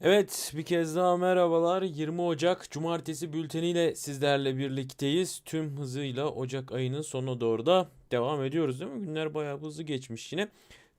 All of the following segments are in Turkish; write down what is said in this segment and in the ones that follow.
Evet, bir kez daha merhabalar. 20 Ocak Cumartesi bülteniyle sizlerle birlikteyiz. Tüm hızıyla Ocak ayının sonuna doğru da devam ediyoruz değil mi? Günler bayağı hızlı geçmiş yine.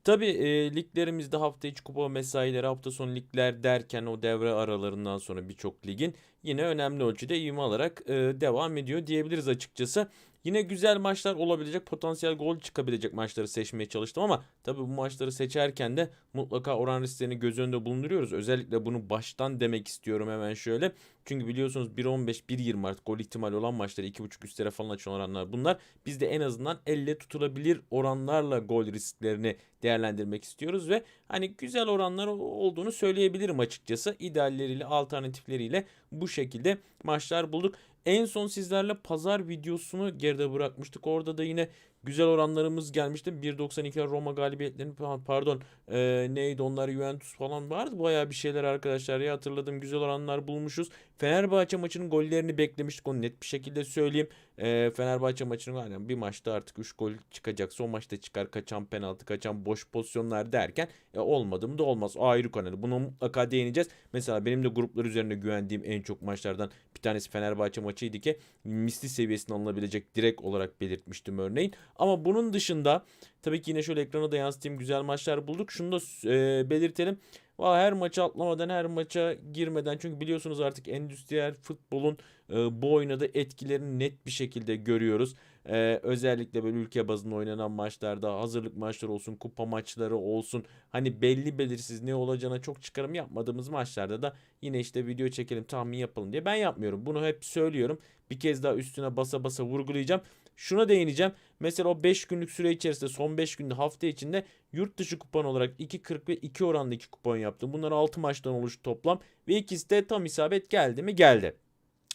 Tabii e, liglerimizde hafta içi kupa mesaileri, hafta sonu ligler derken o devre aralarından sonra birçok ligin yine önemli ölçüde ivme alarak e, devam ediyor diyebiliriz açıkçası. Yine güzel maçlar olabilecek, potansiyel gol çıkabilecek maçları seçmeye çalıştım ama tabii bu maçları seçerken de mutlaka oran risklerini göz önünde bulunduruyoruz. Özellikle bunu baştan demek istiyorum hemen şöyle. Çünkü biliyorsunuz 1.15, 1.20 artık gol ihtimali olan maçları 2.5 üstlere falan açılan oranlar bunlar. Biz de en azından elle tutulabilir oranlarla gol risklerini değerlendirmek istiyoruz ve hani güzel oranlar olduğunu söyleyebilirim açıkçası. İdealleriyle, alternatifleriyle bu şekilde maçlar bulduk. En son sizlerle pazar videosunu geride bırakmıştık. Orada da yine güzel oranlarımız gelmişti. 1.92'ler Roma galibiyetlerinin pardon e, neydi onlar Juventus falan vardı. Bayağı bir şeyler arkadaşlar ya hatırladım güzel oranlar bulmuşuz. Fenerbahçe maçının gollerini beklemiştik onu net bir şekilde söyleyeyim. E, Fenerbahçe maçının yani bir maçta artık 3 gol çıkacaksa o maçta çıkar kaçan penaltı kaçan boş pozisyonlar derken e, olmadı mı da olmaz. O ayrı konu. Buna mutlaka değineceğiz. Mesela benim de gruplar üzerine güvendiğim en çok maçlardan bir tanesi Fenerbahçe maçıydı ki misli seviyesinde alınabilecek direkt olarak belirtmiştim örneğin. Ama bunun dışında tabii ki yine şöyle ekrana da yansıtayım güzel maçlar bulduk. Şunu da e, belirtelim. Her maça atlamadan her maça girmeden çünkü biliyorsunuz artık endüstriyel futbolun e, bu oynadığı etkilerini net bir şekilde görüyoruz. Ee, özellikle böyle ülke bazında oynanan maçlarda hazırlık maçları olsun, kupa maçları olsun. Hani belli belirsiz ne olacağına çok çıkarım yapmadığımız maçlarda da yine işte video çekelim tahmin yapalım diye ben yapmıyorum. Bunu hep söylüyorum. Bir kez daha üstüne basa basa vurgulayacağım. Şuna değineceğim. Mesela o 5 günlük süre içerisinde son 5 günde hafta içinde yurt dışı kupon olarak 2.40 ve 2 oranda 2 kupon yaptım. Bunlar 6 maçtan oluştu toplam ve ikisi de tam isabet geldi mi? Geldi.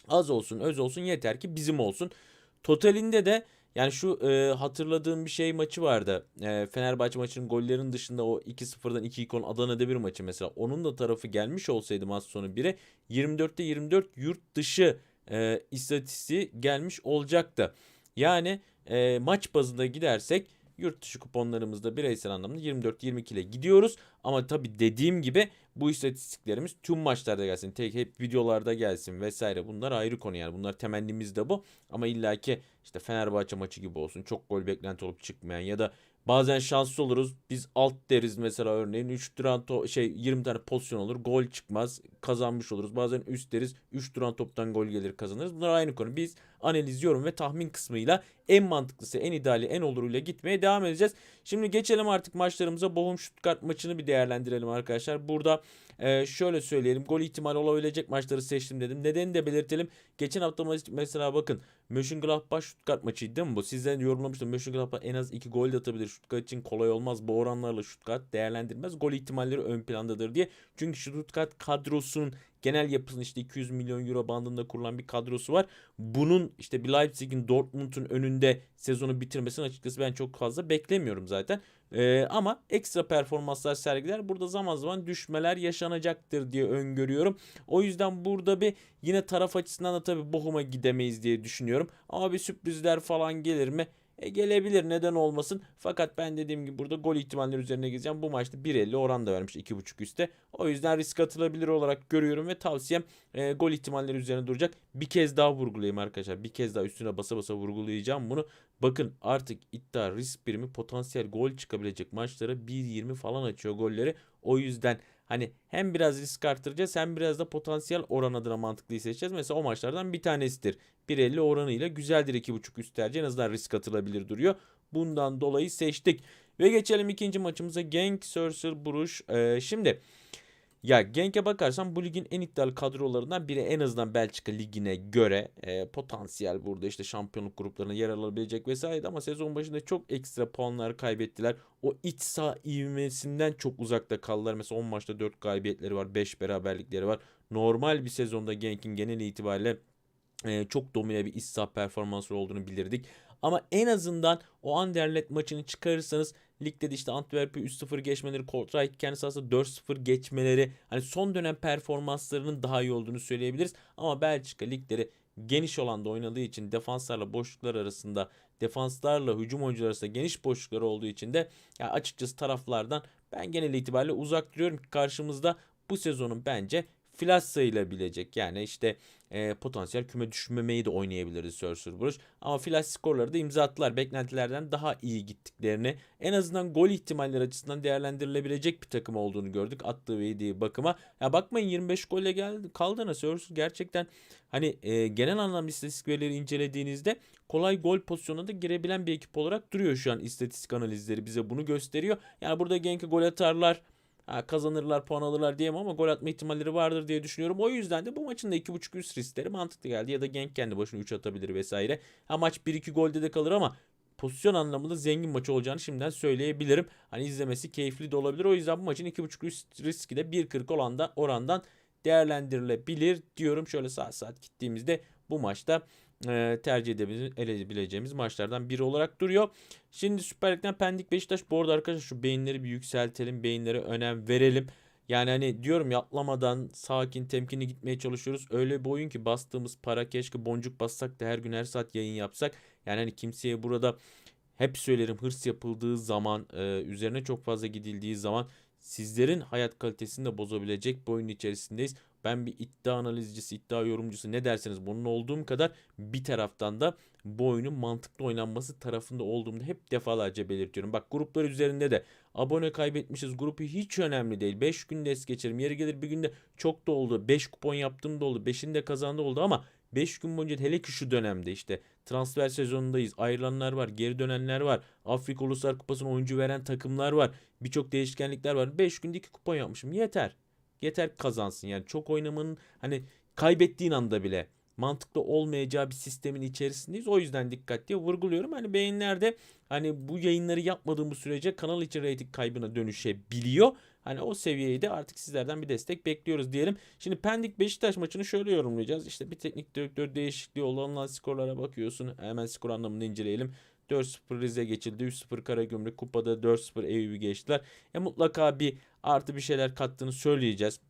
Az olsun öz olsun yeter ki bizim olsun. Totalinde de yani şu e, hatırladığım bir şey maçı vardı. E, Fenerbahçe maçının gollerinin dışında o 2-0'dan 2-2 Adana'da bir maçı mesela. Onun da tarafı gelmiş olsaydı maç sonu 1'e 24'te 24 yurt dışı e, istatistiği gelmiş olacaktı. Yani e, maç bazında gidersek yurt dışı kuponlarımızda bireysel anlamda 24-22 ile gidiyoruz. Ama tabi dediğim gibi bu istatistiklerimiz tüm maçlarda gelsin. Tek hep videolarda gelsin vesaire. Bunlar ayrı konu yani. Bunlar temennimiz de bu. Ama illaki işte Fenerbahçe maçı gibi olsun. Çok gol beklenti olup çıkmayan ya da Bazen şanslı oluruz. Biz alt deriz mesela örneğin 3 duran to- şey 20 tane pozisyon olur. Gol çıkmaz. Kazanmış oluruz. Bazen üst deriz. 3 duran toptan gol gelir kazanırız. Bunlar aynı konu. Biz analiz, yorum ve tahmin kısmıyla en mantıklısı, en ideali, en oluruyla gitmeye devam edeceğiz. Şimdi geçelim artık maçlarımıza. Bochum Stuttgart maçını bir değerlendirelim arkadaşlar. Burada e, şöyle söyleyelim. Gol ihtimali olabilecek maçları seçtim dedim. Nedeni de belirtelim. Geçen hafta mesela bakın Mönchengladbach Stuttgart maçıydı değil mi bu? Sizden yorumlamıştım. Mönchengladbach en az 2 gol de atabilir. Stuttgart için kolay olmaz. Bu oranlarla Stuttgart değerlendirmez. Gol ihtimalleri ön plandadır diye. Çünkü Stuttgart kadrosunun genel yapısının işte 200 milyon euro bandında kurulan bir kadrosu var. Bunun işte bir Leipzig'in Dortmund'un önünde sezonu bitirmesini açıkçası ben çok fazla beklemiyorum zaten. Ee, ama ekstra performanslar sergiler. Burada zaman zaman düşmeler yaşanacaktır diye öngörüyorum. O yüzden burada bir yine taraf açısından da tabii Bochum'a gidemeyiz diye düşünüyorum. Ama bir sürprizler falan gelir mi? E gelebilir neden olmasın. Fakat ben dediğim gibi burada gol ihtimalleri üzerine gideceğim. Bu maçta 1.50 oran da vermiş 2.5 üstte. O yüzden risk atılabilir olarak görüyorum ve tavsiyem e, gol ihtimalleri üzerine duracak. Bir kez daha vurgulayayım arkadaşlar. Bir kez daha üstüne basa basa vurgulayacağım bunu. Bakın artık iddia risk birimi potansiyel gol çıkabilecek maçlara 1.20 falan açıyor golleri. O yüzden Hani hem biraz risk arttıracağız hem biraz da potansiyel oran adına mantıklı seçeceğiz. Mesela o maçlardan bir tanesidir. 1.50 oranıyla güzeldir 2.5 üst tercih. En azından risk atılabilir duruyor. Bundan dolayı seçtik. Ve geçelim ikinci maçımıza. Genk, Sörsel, Buruş. Ee, şimdi ya Genk'e bakarsan bu ligin en iddialı kadrolarından biri en azından Belçika ligine göre e, potansiyel burada işte şampiyonluk gruplarına yer alabilecek vesaire ama sezon başında çok ekstra puanlar kaybettiler. O iç saha ivmesinden çok uzakta kaldılar. Mesela 10 maçta 4 galibiyetleri var, 5 beraberlikleri var. Normal bir sezonda Genk'in genel itibariyle e, çok domine bir iç saha performansı olduğunu bilirdik. Ama en azından o Anderlecht maçını çıkarırsanız ligde de işte Antwerp'i 3-0 geçmeleri, Kortrijk kendisi aslında 4-0 geçmeleri hani son dönem performanslarının daha iyi olduğunu söyleyebiliriz. Ama Belçika ligleri geniş olanda oynadığı için defanslarla boşluklar arasında defanslarla hücum oyuncuları arasında geniş boşluklar olduğu için de ya açıkçası taraflardan ben genel itibariyle uzak duruyorum. Karşımızda bu sezonun bence flash sayılabilecek. Yani işte e, potansiyel küme düşmemeyi de oynayabilirdi Surfer Bruges. Ama flash skorları da imza attılar. Beklentilerden daha iyi gittiklerini en azından gol ihtimalleri açısından değerlendirilebilecek bir takım olduğunu gördük. Attığı ve yediği bakıma. Ya bakmayın 25 golle geldi, kaldığına Surfer gerçekten hani e, genel anlamda istatistik verileri incelediğinizde kolay gol pozisyonuna da girebilen bir ekip olarak duruyor şu an istatistik analizleri bize bunu gösteriyor. Yani burada Genk'e gol atarlar kazanırlar puan alırlar diyemem ama gol atma ihtimalleri vardır diye düşünüyorum. O yüzden de bu maçın da 2.5 üst riskleri mantıklı geldi. Ya da Genk kendi başına 3 atabilir vesaire. Ha, maç 1-2 golde de kalır ama pozisyon anlamında zengin maç olacağını şimdiden söyleyebilirim. Hani izlemesi keyifli de olabilir. O yüzden bu maçın 2.5 üst riski de 1.40 olanda orandan değerlendirilebilir diyorum. Şöyle saat saat gittiğimizde bu maçta e, tercih edebileceğimiz maçlardan biri olarak duruyor. Şimdi Süper Lig'den Pendik Beşiktaş bu arada arkadaşlar şu beyinleri bir yükseltelim. Beyinlere önem verelim. Yani hani diyorum ya sakin temkinli gitmeye çalışıyoruz. Öyle bir oyun ki bastığımız para keşke boncuk bassak da her gün her saat yayın yapsak. Yani hani kimseye burada hep söylerim hırs yapıldığı zaman e, üzerine çok fazla gidildiği zaman sizlerin hayat kalitesini de bozabilecek bir oyun içerisindeyiz. Ben bir iddia analizcisi, iddia yorumcusu ne derseniz bunun olduğum kadar bir taraftan da bu oyunun mantıklı oynanması tarafında olduğumda hep defalarca belirtiyorum. Bak gruplar üzerinde de abone kaybetmişiz. Grupu hiç önemli değil. 5 günde es geçerim. Yeri gelir bir günde çok da oldu. 5 kupon yaptım da oldu. 5'ini de kazandı oldu ama 5 gün boyunca hele ki şu dönemde işte transfer sezonundayız. Ayrılanlar var, geri dönenler var. Afrika Uluslar Kupası'na oyuncu veren takımlar var. Birçok değişkenlikler var. 5 günde 2 kupon yapmışım. Yeter. Yeter kazansın. Yani çok oynamanın hani kaybettiğin anda bile mantıklı olmayacağı bir sistemin içerisindeyiz. O yüzden dikkatli vurguluyorum. Hani beyinlerde hani bu yayınları yapmadığımız sürece kanal içi rating kaybına dönüşebiliyor. Hani o seviyeyi de artık sizlerden bir destek bekliyoruz diyelim. Şimdi Pendik Beşiktaş maçını şöyle yorumlayacağız. İşte bir teknik direktör değişikliği olan skorlara bakıyorsun. Hemen skor anlamında inceleyelim. 4-0 Rize geçildi. 3-0 Karagümrük. Kupada 4-0 Eyüp'ü geçtiler. E mutlaka bir artı bir şeyler kattığını söyleyeceğiz.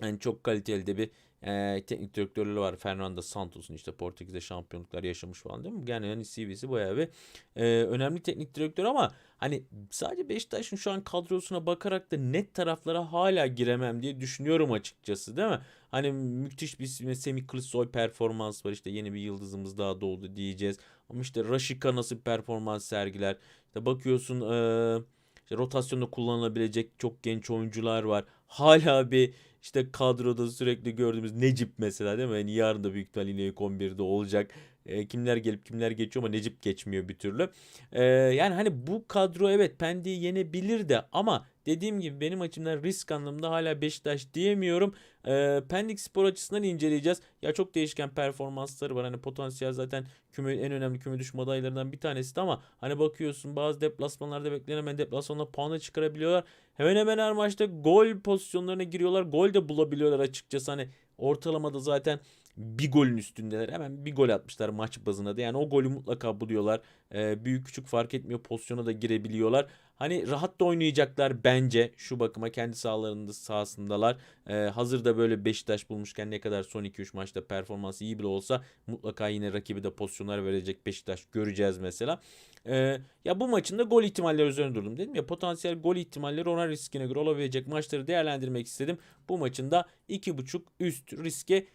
Yani çok kaliteli de bir e, teknik direktörleri var. Fernando Santos'un işte Portekiz'de şampiyonluklar yaşamış falan değil mi? Yani hani CV'si bayağı bir e, önemli teknik direktör ama hani sadece Beşiktaş'ın şu an kadrosuna bakarak da net taraflara hala giremem diye düşünüyorum açıkçası değil mi? Hani müthiş bir Semih Kılıçsoy performans var işte yeni bir yıldızımız daha doğdu diyeceğiz. Ama işte Raşika nasıl bir performans sergiler? İşte bakıyorsun eee işte rotasyonda kullanılabilecek çok genç oyuncular var. Hala bir işte kadroda sürekli gördüğümüz Necip mesela değil mi? Yani yarın da büyük ihtimalle ilk 11'de olacak. E, kimler gelip kimler geçiyor ama Necip geçmiyor bir türlü. E, yani hani bu kadro evet Pendik'i yenebilir de ama dediğim gibi benim açımdan risk anlamında hala Beşiktaş diyemiyorum. E, Pendik spor açısından inceleyeceğiz. Ya çok değişken performansları var. Hani potansiyel zaten küme, en önemli küme düşme adaylarından bir tanesi de ama hani bakıyorsun bazı deplasmanlarda beklenemeyen deplasmanla puanı çıkarabiliyorlar. Hemen hemen her maçta gol pozisyonlarına giriyorlar. Gol de bulabiliyorlar açıkçası. Hani ortalamada zaten bir golün üstündeler. Hemen bir gol atmışlar maç bazında da. Yani o golü mutlaka buluyorlar. Ee, büyük küçük fark etmiyor. Pozisyona da girebiliyorlar. Hani rahat da oynayacaklar bence. Şu bakıma kendi sahalarında sahasındalar. Ee, hazırda böyle Beşiktaş bulmuşken ne kadar son 2-3 maçta performansı iyi bile olsa mutlaka yine rakibi de pozisyonlar verecek Beşiktaş göreceğiz mesela. Ee, ya bu maçın da gol ihtimalleri üzerine durdum dedim ya potansiyel gol ihtimalleri ona riskine göre olabilecek maçları değerlendirmek istedim. Bu maçın da 2.5 üst riske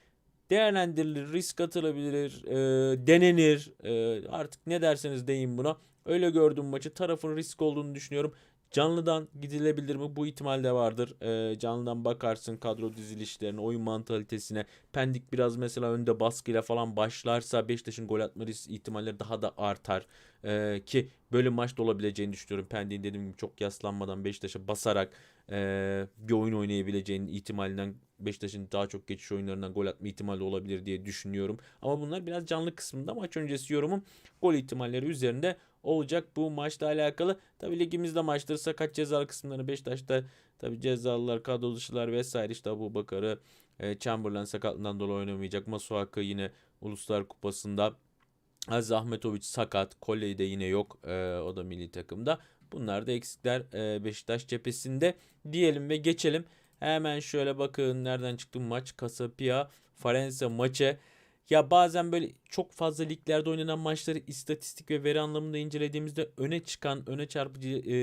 değerlendirilir, risk atılabilir, e, denenir. E, artık ne derseniz deyin buna. Öyle gördüğüm maçı tarafın risk olduğunu düşünüyorum. Canlıdan gidilebilir mi? Bu ihtimal de vardır. E, canlıdan bakarsın kadro dizilişlerine, oyun mantalitesine. Pendik biraz mesela önde baskıyla falan başlarsa Beşiktaş'ın gol atma ihtimalleri daha da artar. E, ki böyle maçta olabileceğini düşünüyorum. Pendik'in dediğim gibi çok yaslanmadan Beşiktaş'a basarak e, bir oyun oynayabileceğinin ihtimalinden Beşiktaş'ın daha çok geçiş oyunlarından gol atma ihtimali olabilir diye düşünüyorum. Ama bunlar biraz canlı kısmında maç öncesi yorumum gol ihtimalleri üzerinde olacak bu maçla alakalı. Tabi ligimizde maçları sakat cezalı kısımları Beşiktaş'ta tabi cezalılar, kadro dışılar vesaire işte bu Bakar'ı e, Chamberlain sakatlığından dolayı oynamayacak. Masuaka yine Uluslar Kupası'nda Aziz Ahmetoviç sakat. Koley de yine yok. E, o da milli takımda. Bunlar da eksikler e, Beşiktaş cephesinde diyelim ve geçelim. Hemen şöyle bakın nereden çıktı maç. Casapia Farense maçı. Ya bazen böyle çok fazla liglerde oynanan maçları istatistik ve veri anlamında incelediğimizde öne çıkan, öne çarpıcı e,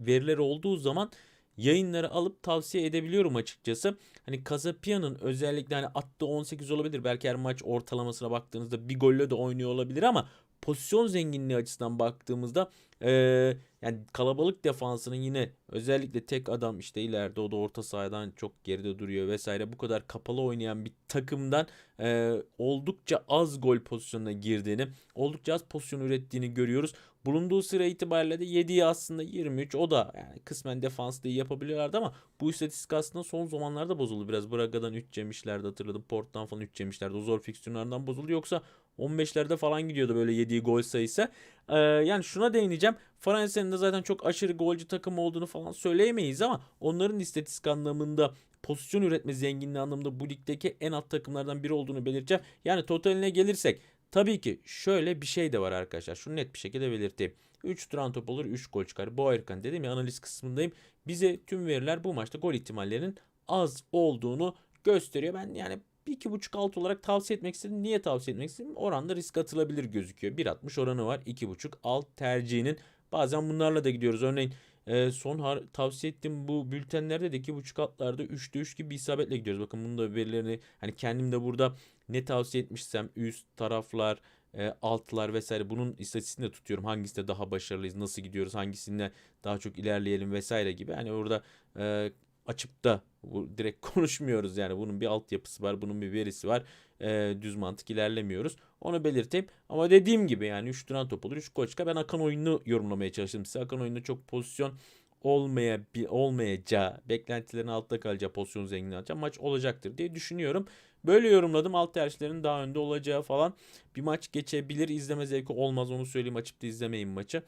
veriler olduğu zaman yayınları alıp tavsiye edebiliyorum açıkçası. Hani Kasapia'nın özellikle hani attığı 18 olabilir. Belki her maç ortalamasına baktığınızda bir golle de oynuyor olabilir ama pozisyon zenginliği açısından baktığımızda eee, yani kalabalık defansının yine özellikle tek adam işte ileride o da orta sahadan çok geride duruyor vesaire bu kadar kapalı oynayan bir takımdan eee, oldukça az gol pozisyonuna girdiğini, oldukça az pozisyon ürettiğini görüyoruz. Bulunduğu sıra itibariyle de 7'yi aslında 23 o da yani kısmen defans da iyi yapabiliyorlardı ama bu istatistik aslında son zamanlarda bozuldu biraz. Braga'dan 3 yemişlerdi hatırladım. Port'tan falan 3 yemişlerdi. O zor fikstürlerden bozuldu. Yoksa 15'lerde falan gidiyordu böyle yediği gol sayısı. Ee, yani şuna değineceğim. Fransa'nın da zaten çok aşırı golcü takım olduğunu falan söyleyemeyiz ama onların istatistik anlamında pozisyon üretme zenginliği anlamında bu ligdeki en alt takımlardan biri olduğunu belirteceğim. Yani totaline gelirsek tabii ki şöyle bir şey de var arkadaşlar. Şunu net bir şekilde belirteyim. 3 duran top olur 3 gol çıkar. Bu Erkan dedim ya analiz kısmındayım. Bize tüm veriler bu maçta gol ihtimallerinin az olduğunu gösteriyor. Ben yani 2.5 alt olarak tavsiye etmek istedim. Niye tavsiye etmek istedim? Oranda risk atılabilir gözüküyor. 1.60 oranı var. 2.5 alt tercihinin. Bazen bunlarla da gidiyoruz. Örneğin e, son tavsiye ettiğim bu bültenlerde de 2.5 altlarda 3'te 3 gibi bir isabetle gidiyoruz. Bakın bunun da verilerini hani kendim de burada ne tavsiye etmişsem üst taraflar e, altlar vesaire bunun istatistiğini de tutuyorum. Hangisinde daha başarılıyız, nasıl gidiyoruz, hangisinde daha çok ilerleyelim vesaire gibi. Hani orada e, açıp da bu direkt konuşmuyoruz yani bunun bir altyapısı var, bunun bir verisi var. E, düz mantık ilerlemiyoruz. Onu belirteyim. Ama dediğim gibi yani 3 duran top olur, 3 gol çıkar. Ben Akan oyununu yorumlamaya çalıştım size. Akan oyununda çok pozisyon olmaya olmayacağı, beklentilerin altta kalacağı pozisyon zenginliği alacağı maç olacaktır diye düşünüyorum. Böyle yorumladım. Alt tercihlerin daha önde olacağı falan bir maç geçebilir. İzleme zevki olmaz onu söyleyeyim. Açıp da izlemeyin maçı.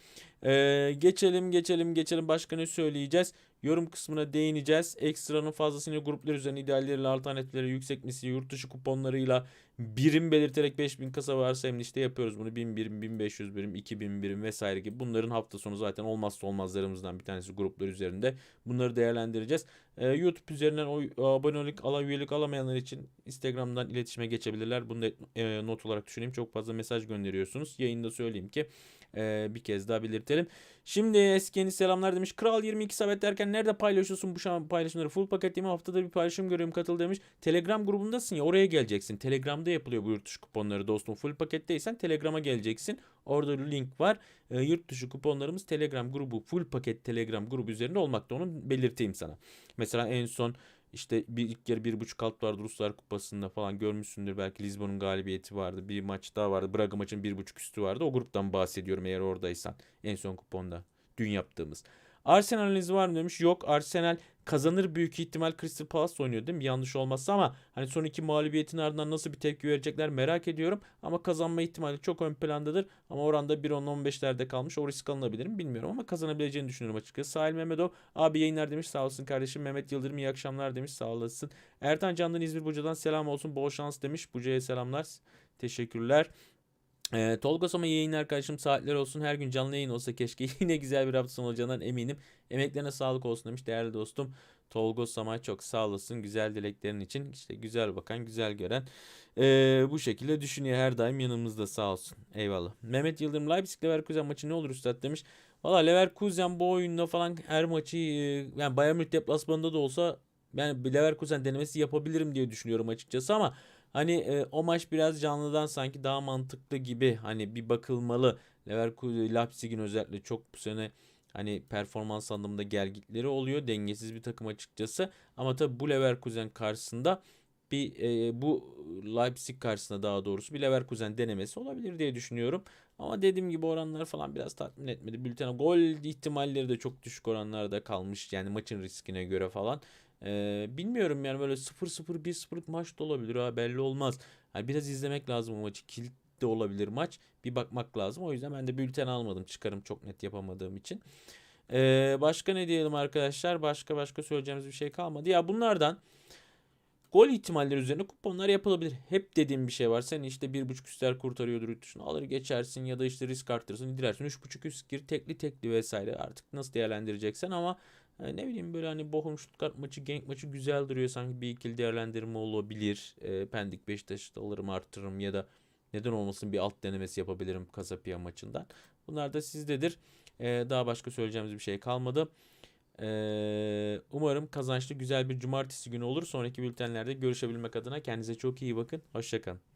Ee, geçelim geçelim geçelim. Başka ne söyleyeceğiz? Yorum kısmına değineceğiz. Ekstranın fazlasıyla gruplar üzerine idealleriyle alternatifleri yüksek misli yurt dışı kuponlarıyla birim belirterek 5000 kasa varsayımlı işte yapıyoruz bunu 1000 birim 1500 birim 2000 birim vesaire gibi bunların hafta sonu zaten olmazsa olmazlarımızdan bir tanesi gruplar üzerinde bunları değerlendireceğiz. Ee, YouTube üzerinden o abonelik ala üyelik alamayanlar için Instagram'dan iletişime geçebilirler. Bunu da e, not olarak düşüneyim. Çok fazla mesaj gönderiyorsunuz. Yayında söyleyeyim ki e, bir kez daha belirtelim. Şimdi eski selamlar demiş. Kral 22 sabit derken nerede paylaşıyorsun bu şan paylaşımları? Full paket değil mi? Haftada bir paylaşım görüyorum katıl demiş. Telegram grubundasın ya oraya geleceksin. Telegram'da yapılıyor bu yurt dışı kuponları dostum. Full paketteysen Telegram'a geleceksin. Orada link var. E, yurt dışı kuponlarımız Telegram grubu full paket Telegram grubu üzerinde olmakta. Onu belirteyim sana. Mesela en son işte bir ilk yarı bir buçuk alt vardı Ruslar Kupası'nda falan görmüşsündür. Belki Lisbon'un galibiyeti vardı. Bir maç daha vardı. Braga maçın bir buçuk üstü vardı. O gruptan bahsediyorum eğer oradaysan. En son kuponda. Dün yaptığımız. Arsenal'iniz var mı demiş. Yok Arsenal kazanır büyük ihtimal Crystal Palace oynuyor değil mi? Yanlış olmazsa ama hani son iki mağlubiyetin ardından nasıl bir tepki verecekler merak ediyorum. Ama kazanma ihtimali çok ön plandadır. Ama oranda 1.10-15'lerde kalmış. O risk alınabilir mi bilmiyorum ama kazanabileceğini düşünüyorum açıkçası. Sahil Mehmetov abi yayınlar demiş sağ olsun kardeşim. Mehmet Yıldırım iyi akşamlar demiş sağ olasın. Ertan Candan İzmir Buca'dan selam olsun bol şans demiş. Buca'ya selamlar. Teşekkürler. Ee, Tolga Soma yayın arkadaşım saatler olsun her gün canlı yayın olsa keşke yine güzel bir hafta sonu olacağından eminim. Emeklerine sağlık olsun demiş değerli dostum. Tolga Soma çok sağ olasın güzel dileklerin için işte güzel bakan güzel gören ee, bu şekilde düşünüyor her daim yanımızda sağ olsun eyvallah. Mehmet Yıldırım Leipzig Leverkusen maçı ne olur üstad demiş. Valla Leverkusen bu oyunda falan her maçı e, yani Bayern Münih deplasmanında da olsa yani Leverkusen denemesi yapabilirim diye düşünüyorum açıkçası ama Hani e, o maç biraz canlıdan sanki daha mantıklı gibi hani bir bakılmalı. Leverkusen Leipzig'in özellikle çok bu sene hani performans anlamında gelgitleri oluyor. Dengesiz bir takım açıkçası. Ama tabi bu Leverkusen karşısında bir e, bu Leipzig karşısında daha doğrusu bir Leverkusen denemesi olabilir diye düşünüyorum. Ama dediğim gibi oranlar falan biraz tatmin etmedi. Bülten gol ihtimalleri de çok düşük oranlarda kalmış. Yani maçın riskine göre falan. Ee, bilmiyorum yani böyle 0-0 1-0 maç da olabilir ha belli olmaz. Hani biraz izlemek lazım o maçı. Kilit de olabilir maç. Bir bakmak lazım. O yüzden ben de bülten almadım. Çıkarım çok net yapamadığım için. Ee, başka ne diyelim arkadaşlar? Başka başka söyleyeceğimiz bir şey kalmadı. Ya bunlardan gol ihtimalleri üzerine kuponlar yapılabilir. Hep dediğim bir şey var. Sen işte 1.5 üstler kurtarıyordur yurt. Alır geçersin ya da işte risk arttırırsın. Dilersin 3.5 üst gir tekli tekli vesaire. Artık nasıl değerlendireceksen ama yani ne bileyim böyle hani Bochum Stuttgart maçı, Genk maçı güzel duruyor. Sanki bir ikili değerlendirme olabilir. E, Pendik Beşiktaş'ta alırım artırırım ya da neden olmasın bir alt denemesi yapabilirim Kasapia maçından. Bunlar da sizdedir. E, daha başka söyleyeceğimiz bir şey kalmadı. Ee, umarım kazançlı güzel bir cumartesi günü olur. Sonraki bültenlerde görüşebilmek adına kendinize çok iyi bakın. Hoşçakalın.